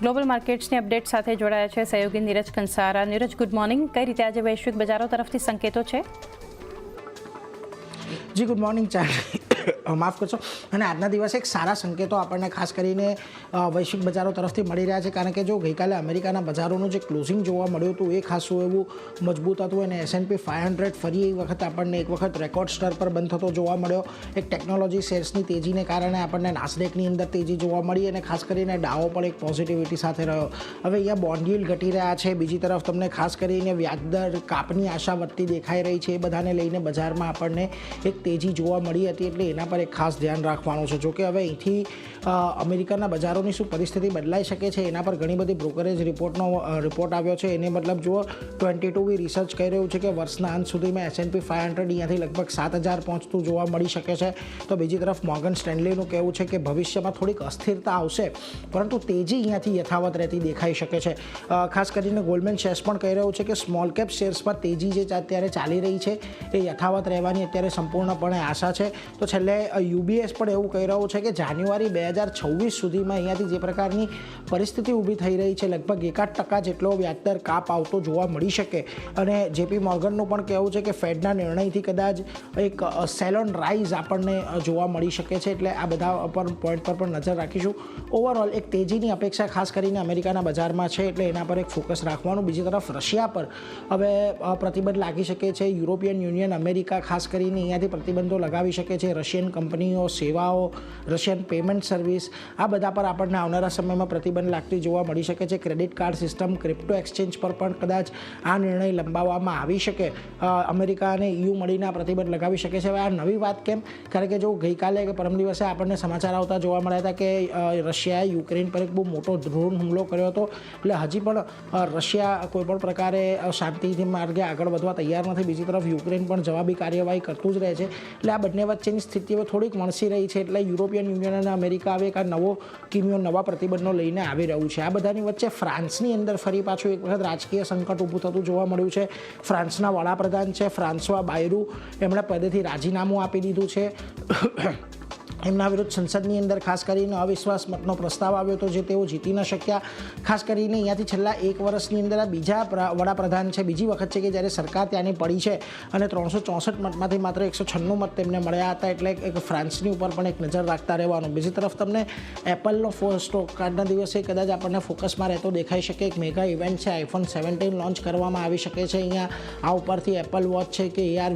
Global માર્કેટ્સની update સાથે જોડાયા છે સહયોગી નીરજ કંસારા. નીરજ ગુડ મોર્નિંગ કઈ રીતે આજે વૈશ્વિક બજારો તરફથી સંકેતો છે? જી ગુડ મોર્નિંગ ચાર્લી માફ કરશો. અને આજના દિવસે એક સારા સંકેતો આપણને ખાસ કરીને વૈશ્વિક બજારો તરફથી મળી રહ્યા છે. કારણ કે જો ગઈકાલે અમેરિકાના બજારોનું જે ક્લોઝિંગ જોવા મળ્યું હતું, એ ખાસું એવું મજબૂત હતું અને એસએનપી ફાઇવ હંડ્રેડ ફરી એક વખત આપણને એક વખત રેકોર્ડ સ્તર પર બંધ થતો જોવા મળ્યો. એક ટેકનોલોજી શેર્સની તેજીને કારણે આપણને નાસડેકની અંદર તેજી જોવા મળી અને ખાસ કરીને ડાવો પણ એક પોઝિટિવિટી સાથે રહ્યો. હવે અહીંયા બોન્ડ ઘટી રહ્યા છે. બીજી તરફ તમને ખાસ કરીને વ્યાજદર કાપની આશા વધતી દેખાઈ રહી છે. એ બધાને લઈને બજારમાં આપણને એક તેજી જોવા મળી હતી. એટલે એના પર એક ખાસ ધ્યાન રાખવાનું છે. જોકે હવે અહીંથી અમેરિકાના બજારોની શું પરિસ્થિતિ બદલાઈ શકે છે એના પર ઘણી બધી બ્રોકરેજ રિપોર્ટનો રિપોર્ટ આવ્યો છે. એને મતલબ જુઓ, ટ્વેન્ટી ટુ બી રિસર્ચ કહી રહ્યું છે કે વર્ષના અંત સુધીમાં એસએનપી ફાઇવ હંડ્રેડ અહીંયાથી લગભગ સાત હજાર પહોંચતું જોવા મળી શકે છે. તો બીજી તરફ મોર્ગન સ્ટેન્લીનું કહેવું છે કે ભવિષ્યમાં થોડીક અસ્થિરતા આવશે, પરંતુ તેજી અહીંયાથી યથાવત રહેતી દેખાઈ શકે છે. ખાસ કરીને ગોલ્ડમેન શેર્સ પણ કહી રહ્યું છે કે સ્મોલ કેપ શેર્સમાં તેજી જે અત્યારે ચાલી રહી છે, એ યથાવત રહેવાની અત્યારે સંપૂર્ણપણે આશા છે. તો છેલ્લે યુબીએસ પણ એવું કહી રહ્યું છે કે જાન્યુઆરી બે હજાર છવ્વીસ સુધીમાં અહીંયાથી જે પ્રકારની પરિસ્થિતિ ઊભી થઈ રહી છે, લગભગ એકાદ ટકા જેટલો વ્યાજદર કાપ આવતો જોવા મળી શકે. અને જેપી મોર્ગનનું પણ કહેવું છે કે ફેડના નિર્ણયથી કદાચ એક સેલોન રાઇઝ આપણને જોવા મળી શકે છે. એટલે આ બધા પર પોઈન્ટ પર પણ નજર રાખીશું. ઓવરઓલ એક તેજીની અપેક્ષા ખાસ કરીને અમેરિકાના બજારમાં છે, એટલે એના પર એક ફોકસ રાખવાનું. બીજી તરફ રશિયા પર હવે પ્રતિબંધ લાગી શકે છે. યુરોપિયન યુનિયન અમેરિકા ખાસ કરીને અહીંયાથી પ્રતિબંધો લગાવી શકે છે. રશિયન કંપનીઓ, સેવાઓ, રશિયન પેમેન્ટ સર્વિસ, આ બધા પર આપણને આવનારા સમયમાં પ્રતિબંધ લાગતી જોવા મળી શકે છે. Credit card system, crypto exchange પર પણ કદાચ આ નિર્ણય લંબાવવામાં આવી શકે. અમેરિકા અને યુ મળીને પ્રતિબંધ લગાવી શકે છે. હવે આ નવી વાત કેમ? કારણ કે જો ગઈકાલે કે પરમ દિવસે આપણને સમાચાર આવતા જોવા મળ્યા હતા કે રશિયાએ યુક્રેન પર એક બહુ મોટો ડ્રોન હુમલો કર્યો હતો. એટલે હજી પણ રશિયા કોઈપણ પ્રકારે શાંતિથી માર્ગે આગળ વધવા તૈયાર નથી. બીજી તરફ યુક્રેન પણ જવાબી કાર્યવાહી કરતું જ રહે છે. એટલે આ બંને વચ્ચેની સ્થિતિ હવે થોડીક વણસી રહી છે એટલે યુરોપિયન યુનિયન અને અમેરિકા હવે એક આ નવો કિમિયો, નવા પ્રતિબંધો લઈને આવી રહ્યું છે. આ બધાની વચ્ચે ફ્રાન્સની અંદર ફરી પાછું એક વખત રાજકીય સંકટ ઊભું થતું જોવા મળ્યું છે. ફ્રાન્સના વડાપ્રધાન છે, ફ્રાન્સવા બાયરુ એમણે પદેથી રાજીનામું આપી દીધું છે. એમના વિરુદ્ધ સંસદની અંદર ખાસ કરીને અવિશ્વાસ મતનો પ્રસ્તાવ આવ્યો હતો જે તેઓ જીતી ન શક્યા. ખાસ કરીને અહીંયાથી છેલ્લા એક વર્ષની અંદર આ બીજા પ્ર- વડાપ્રધાન છે, બીજી વખત છે કે જ્યારે સરકાર ત્યાંની પડી છે અને ત્રણસો ચોસઠ મતમાંથી માત્ર એકસો છન્નું મત તેમને મળ્યા હતા એટલે એક ફ્રાન્સની ઉપર પણ એક નજર રાખતા રહેવાનું. બીજી તરફ તમને એપલનો ફો, સ્ટોક કાર્ડના દિવસે કદાચ આપણને ફોકસમાં રહેતો દેખાઈ શકે. એક મેગા ઇવેન્ટ છે, આઈફોન સેવન્ટીન લોન્ચ કરવામાં આવી શકે છે. અહીંયા આ ઉપરથી એપલ વોચ છે કે એઆર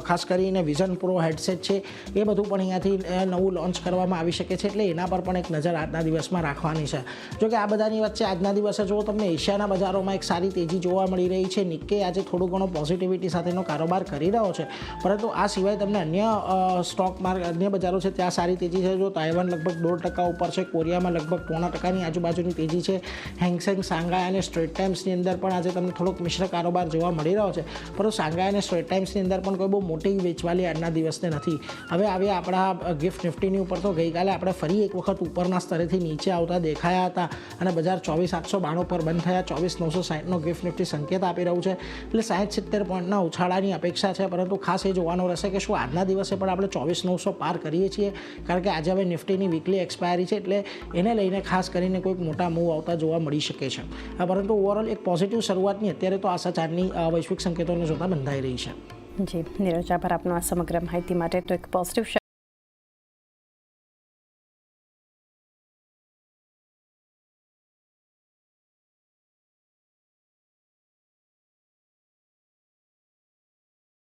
ખાસ કરીને વિઝન પ્રો હેડસેટ છે. એ બધું પણ અહીંયાથી નવું લોન્ચ કરવામાં આવી શકે છે એટલે એના પર પણ એક નજર આજના દિવસમાં રાખવાની છે. જો કે આ બધાની વચ્ચે આજના દિવસે જો તમને એશિયાના બજારોમાં એક સારી તેજી જોવા મળી રહી છે નિકે આજે થોડું ઘણો પોઝિટિવિટી સાથેનો કારોબાર કરી રહ્યો છે, પરંતુ આ સિવાય તમને અન્ય સ્ટોક માર્ક અન્ય બજારો છે ત્યાં સારી તેજી છે. જો તાઇવાન લગભગ દોઢ ટકા ઉપર છે, કોરિયામાં લગભગ પોણા ટકાની આજુબાજુની તેજી છે હેંગસેંગ સાંઘાઈ અને સ્ટ્રેટ ટાઈમ્સની અંદર પણ આજે તમને થોડોક મિશ્ર કારોબાર જોવા મળી રહ્યો છે, પરંતુ સાંઘાઈ અને સ્ટ્રેટ ટાઈમ્સની અંદર પણ કોઈ બહુ મોટી વેચવાલી આજના દિવસને નથી. હવે આવી આપણા ગિફ્ટ નિફ્ટીની ઉપર તો ગઈકાલે આપણે ફરી એક વખત ઉપરના સ્તરેથી નીચે આવતા દેખાયા હતા અને બજાર ચોવીસ આઠસો બાણું પર બંધ થયા. ચોવીસ નવસો સાઠનો ગિફ્ટ નિફ્ટી સંકેત આપી રહ્યું છે. એટલે સાઠ સિત્તેર પોઈન્ટના ઉછાળાની અપેક્ષા છે, પરંતુ ખાસ એ જોવાનું રહેશે કે શું આજના દિવસે પણ આપણે ચોવીસ નવસો પાર કરીએ છીએ, કારણ કે આજે હવે નિફ્ટીની વીકલી એક્સપાયરી છે, એટલે એને લઈને ખાસ કરીને કોઈક મોટા મૂવ આવતા જોવા મળી શકે છે. પરંતુ ઓવરઓલ એક પોઝિટિવ શરૂઆતની અત્યારે તો આશા ચારની વૈશ્વિક સંકેતોને જોતા બંધાઈ રહી છે. જી, નીરજ, આભાર આપનો આ સમગ્ર માહિતી માટે. તો એક પોઝિટિવ